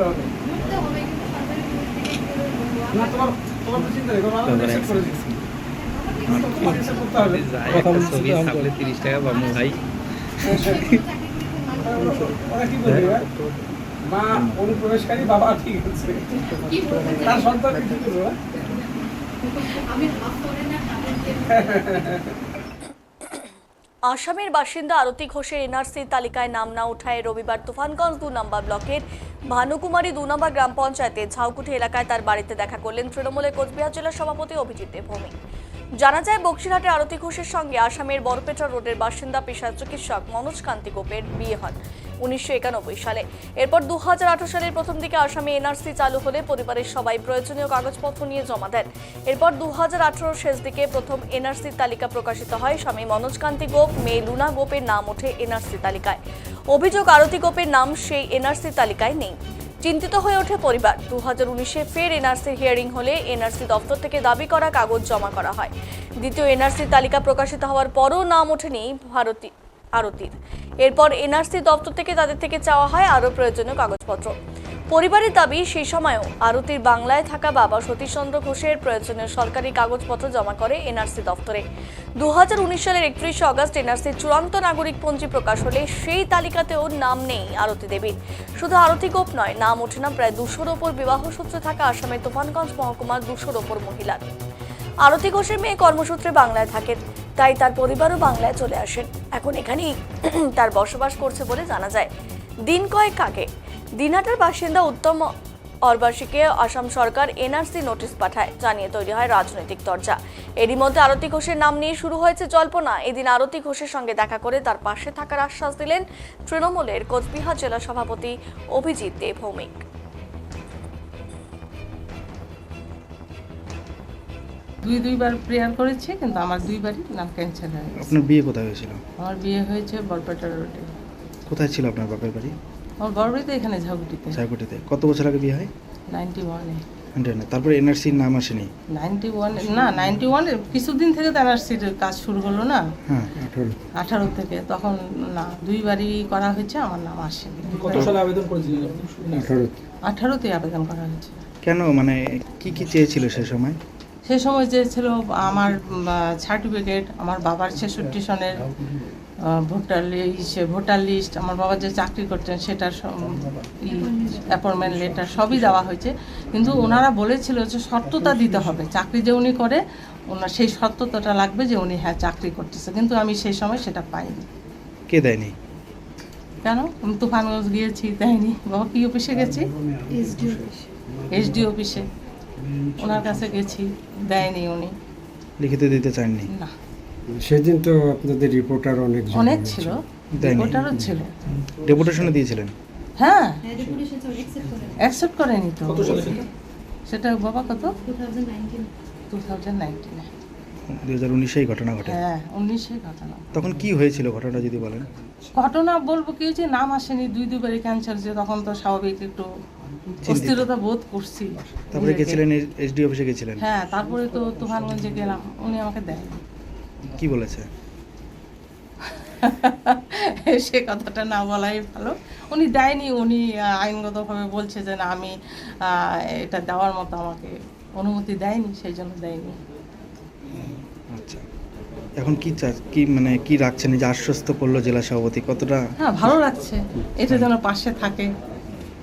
করতে হবে। না তোমার তোমার চিন্তা নেই করে দিচ্ছি তিরিশ টাকা পাবো ভাই। ওরা কি মা অনুপ্রবেশকারী বাবা ঠিক আছে। কি বলতে চাই? তার সন্তান কি করবে আমি ভাব করে না তাদেরকে আসামের বাসিন্দা আরতি ঘোষের এনআরসির তালিকায় নাম না উঠায় রবিবার তুফানগঞ্জ দু নম্বর ব্লকের ভানুকুমারী দু নম্বর গ্রাম পঞ্চায়েতে ঝাউকুঠি এলাকায় তার বাড়িতে দেখা করলেন তৃণমূলের কোচবিহার জেলা সভাপতি অভিজিৎ দেবভৌমিক জানা যায়, বক্সিরহাটে আরতি ঘোষের সঙ্গে আসামের বড়পেটা রোডের বাসিন্দা পেশা চিকিৎসক মনোজ কান্তি গোপের বিয়ে হয় উনিশশো একানব্বই সালে। এরপর দু হাজার আঠারো সালের প্রথম দিকে আসামে এনআরসি চালু হলে পরিবারের সবাই প্রয়োজনীয় কাগজপত্র নিয়ে জমা দেন। এরপর দু হাজার শেষ দিকে প্রথম এনআরসির তালিকা প্রকাশিত হয় স্বামী মনোজ কান্তি গোপ, মেয়ে লুনা গোপের নাম ওঠে এনআরসি তালিকায়। অভিযোগ, আরতি গোপের নাম সেই এনআরসি তালিকায় নেই। চিন্তিত হয়ে ওঠে পরিবার। দু হাজার উনিশে ফের এনআরসির হিয়ারিং হলে এনআরসি দপ্তর থেকে দাবি করা কাগজ জমা করা হয়। দ্বিতীয় এনআরসির তালিকা প্রকাশিত হওয়ার পরও নাম ওঠেনি ভারতী আরতির। এরপর এনআরসি দপ্তর থেকে তাদের থেকে চাওয়া হয় আরও প্রয়োজনীয় কাগজপত্র। পরিবারের দাবি, সেই সময়ও আরতির বাংলায় থাকা বাবা সতীশচন্দ্র ঘোষের প্রয়োজনীয় সরকারি কাগজপত্র জমা করে এনআরসি দপ্তরে দুহাজার উনিশ সালের একত্রিশে আগস্ট এনআরসির চূড়ান্ত নাগরিক পঞ্জি প্রকাশ হলে সেই তালিকাতেও নাম নেই আরতি দেবীর। শুধু আরতি গোপ নয়, নাম ওঠে না প্রায় দুশোর ওপর বিবাহ সূত্রে থাকা আসামের তুফানগঞ্জ মহকুমার দুশোর ওপর মহিলার। আরতি ঘোষের মেয়ে কর্মসূত্রে বাংলায় থাকেন, তাই তার পরিবারও বাংলায় চলে আসেন। এখন এখানেই তার বসবাস করছে বলে জানা যায়। দিন কয়েক আগে দিনহাটার বাসিন্দা উত্তম অরবাসীকে আসাম সরকার এনআরসি নোটিশ পাঠায় জানিয়ে তৈরি হয় রাজনৈতিক চর্চা। এরই মধ্যে আরতি ঘোষের নাম নিয়ে শুরু হয়েছে জল্পনা। এদিন আরতি ঘোষের সঙ্গে দেখা করে তার পাশে থাকার আশ্বাস দিলেন তৃণমূলের কোচবিহার জেলা সভাপতি অভিজিৎ দে ভৌমিক দুই দুইবার প্রেয়ার করেছি কিন্তু আমার দুইবারই নাম ক্যান্সেল হয়ে আপনার বিয়ে কোথায় হয়েছিল? আমার বিয়ে হয়েছে বরপেটা রোডে। কোথায় ছিল আপনার বাপের বাড়ি? আমার বড় বাড়ি তো এখানে ঝাগুটিতে চারকুটিতে কত বছর আগে বিয়ে হয়? নাইনটি ওয়ানে তারপরে এনআরসির নাম আসেনি? নাইনটি ওয়ান না নাইনটি ওয়ানে কিছুদিন থেকে তো এনআরসির কাজ শুরু হলো না। হ্যাঁ আঠারো। থেকে। তখন না দুইবারই করা হয়েছে আমার নাম আসেনি। কত সালে আবেদন করেছিলেন? আঠারো আঠারোতে। আবেদন করা হয়েছে। কেন? মানে কি কি চেয়েছিল সে সময়? সে সময় যে ছিল আমার সার্টিফিকেট আমার বাবার ছেষট্টি সনের ভোটার লিস্ট ভোটার লিস্ট আমার বাবা যে চাকরি করতেন সেটার অ্যাপয়েন্টমেন্ট লেটার সবই দেওয়া হয়েছে। কিন্তু ওনারা বলেছিল যে শর্ততা দিতে হবে। চাকরি যে উনি করে ওনার সেই শর্ততাটা লাগবে যে উনি হ্যাঁ চাকরি করতেছে। কিন্তু আমি সেই সময় সেটা পাইনি। কে দেয়নি? কেন? আমি তুফানগঞ্জ গিয়েছি দেয়নি। বাবা কি অফিসে গেছি? এসডি অফিসে ওনার কাছে গেছি দেয়নি উনি। লিখিত দিতে চাননি? না। সেদিন তো আপনাদের রিপোর্টার অনেক অনেক ছিল। ওটারও ছিল। ডেপুটেশনে দিয়েছিলেন? হ্যাঁ। অ্যাকসেপ্ট করেনি। তো। সেটা? সেটা বাবা কত? টু থাউজেন্ড নাইনটিনে দুই হাজার উনিশেই ঘটনা ঘটে। হ্যাঁ ঘটনা। তখন কি হয়েছিল ঘটনাটা যদি বলেন? ঘটনা বলব কি হয়েছে নাম আসেনি দুই দুবারই ক্যান্সার যে তখন তো স্বাভাবিক একটু অস্থিরতা বোধ করছি। তারপরে। গেছিলেন এসডি অফিসে গেছিলেন? হ্যাঁ তারপরে তো তুফানগঞ্জে গেলাম উনি আমাকে দেয় কি বলেছে? সে কথাটা না বলাই ভালো। উনি দেয়নি উনি আইনগতভাবে বলছে যে না আমি এটা দেওয়ার মতো আমাকে অনুমতি দেয়নি সেই জন্য দেয়নি। আচ্ছা। এখন কি চা কি মানে কি রাখছেন যে আশ্বস্ত করল জেলা সভাপতি কতটা? হ্যাঁ ভালো লাগছে এটা যেন পাশে থাকে।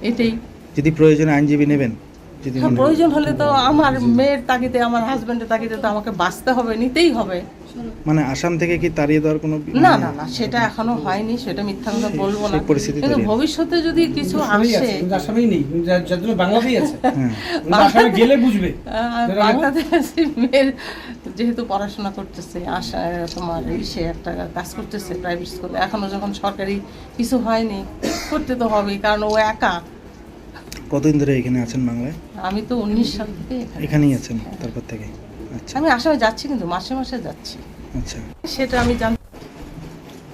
এটাই। যদি প্রয়োজনে আইনজীবী নেবেন? প্রয়োজন হলে তো আমার মেয়ের তাগিদে আমার হাজবেন্ডের তাগিদে তো আমাকে বাঁচতে হবে নিতেই হবে। মানে আসাম থেকে কি তাড়িয়ে দেওয়ার কোনো না না না সেটা এখনও হয়নি সেটা মিথ্যা কথা বলব না। পরিস্থিতি কিন্তু ভবিষ্যতে যদি কিছু আসে আসামেই নেই জন্য বাংলাতেই আছে। হ্যাঁ। আসামে গেলে বুঝবে। বাংলাদেশি মেয়ের যেহেতু পড়াশোনা করতেছে আশা তোমার সে একটা কাজ করতেছে প্রাইভেট স্কুলে এখনও যখন সরকারি কিছু হয়নি করতে তো হবেই কারণ ও একা। কতদিন ধরে এখানে আছেন বাংলায়? আমি তো উনিশ সাল থেকে এখানেই আছেন তারপর থেকে। আচ্ছা। আমি আসামে যাচ্ছি কিন্তু মাসে মাসে যাচ্ছি। আচ্ছা। সেটা আমি জান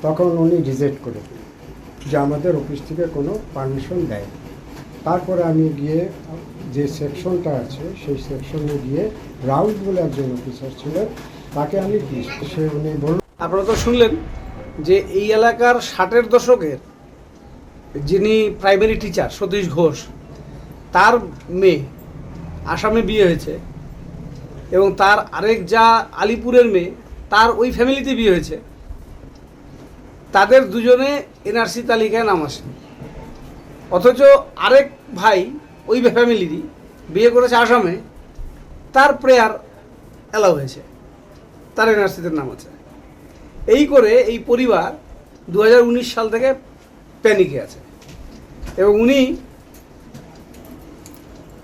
তখন উনি রিজেক্ট করে যে আমাদের অফিস থেকে কোনো পারমিশন দেয় তারপরে আমি গিয়ে যে সেকশনটা আছে সেই সেকশনে গিয়ে রাউল বলে একজন অফিসার ছিলেন তাকে আমি সে উনি বলল আপনারা তো শুনলেন যে এই এলাকার ষাটের দশকের যিনি প্রাইমারি টিচার সতীশ ঘোষ তার মেয়ে, আসামে বিয়ে হয়েছে। এবং তার আরেক যা আলিপুরের মেয়ে, তার ওই ফ্যামিলিতে বিয়ে হয়েছে। তাদের দুজনে এনআরসি তালিকায় নাম আসে। অথচ আরেক ভাই ওই ফ্যামিলিরই বিয়ে করেছে আসামে, তার প্রেয়ার অ্যালাউ হয়েছে। তার এনআরসিতে নাম আছে। এই করে এই পরিবার দু হাজার উনিশ সাল থেকে প্যানিকে আছে। এবং উনি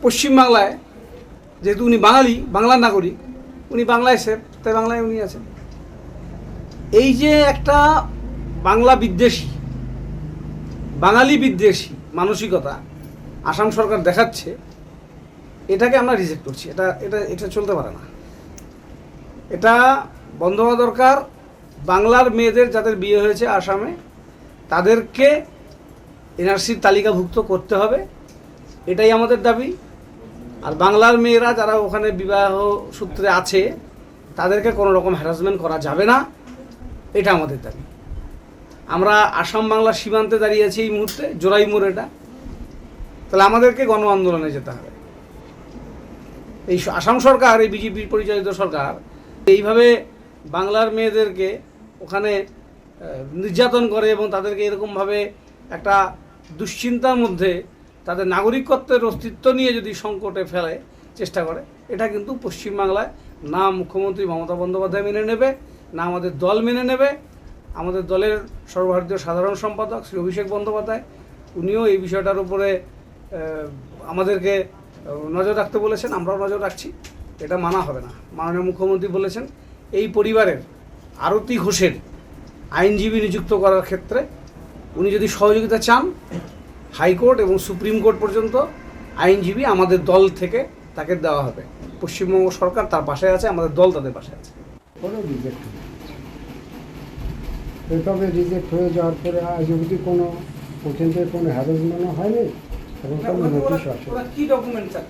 পশ্চিমবাংলায়, যেহেতু উনি বাঙালি, বাংলার নাগরিক, উনি বাংলায় সেফ তাই বাংলায় উনি আছেন। এই যে একটা বাংলা বিদ্বেষী, বাঙালি বিদ্বেষী মানসিকতা আসাম সরকার দেখাচ্ছে, এটাকে আমরা রিজেক্ট করছি। এটা এটা এটা চলতে পারে না। এটা বন্ধ হওয়া দরকার। বাংলার মেয়েদের যাদের বিয়ে হয়েছে আসামে, তাদেরকে এনআরসির তালিকাভুক্ত করতে হবে। এটাই আমাদের দাবি। আর বাংলার মেয়েরা যারা ওখানে বিবাহ সূত্রে আছে, তাদেরকে কোনো রকম হ্যারাসমেন্ট করা যাবে না। এটা আমাদের দাবি। আমরা আসাম বাংলার সীমান্তে দাঁড়িয়ে আছি এই মুহূর্তে জোড়াই মোড় এটা। তাহলে আমাদেরকে গণ আন্দোলনে যেতে হবে। এই আসাম সরকার, এই বিজেপি পরিচালিত সরকার, এইভাবে বাংলার মেয়েদেরকে ওখানে নির্যাতন করে এবং তাদেরকে এরকমভাবে একটা দুশ্চিন্তার মধ্যে তাদের নাগরিকত্বের অস্তিত্ব নিয়ে যদি সংকটে ফেলে, চেষ্টা করে, এটা কিন্তু পশ্চিমবাংলায় না মুখ্যমন্ত্রী মমতা বন্দ্যোপাধ্যায় মেনে নেবে, না আমাদের দল মেনে নেবে। আমাদের দলের সর্বভারতীয় সাধারণ সম্পাদক শ্রী অভিষেক বন্দ্যোপাধ্যায়, উনিও এই বিষয়টার উপরে আমাদেরকে নজর রাখতে বলেছেন, আমরাও নজর রাখছি। এটা মানা হবে না। মাননীয় মুখ্যমন্ত্রী বলেছেন, এই পরিবারের আরতি ঘোষের আইনজীবী নিযুক্ত করার ক্ষেত্রে উনি যদি সহযোগিতা চান হাইকোর্ট এবং সুপ্রিম কোর্ট পর্যন্ত আইনজীবী আমাদের দল থেকে তাকে দেওয়া হবে। পশ্চিমবঙ্গ সরকার তার পাশে আছে আমাদের দল তাদের পাশে আছে। কোনো রিজেক্ট এভাবে রিজেক্ট হয়ে যাওয়ার পরে আজ অবধি কোনো ওখান থেকে কোনো হ্যারাসমেন্টও হয়নি? এবং কোনো নোটিশ আসে কি ডকুমেন্ট চাচ্ছে?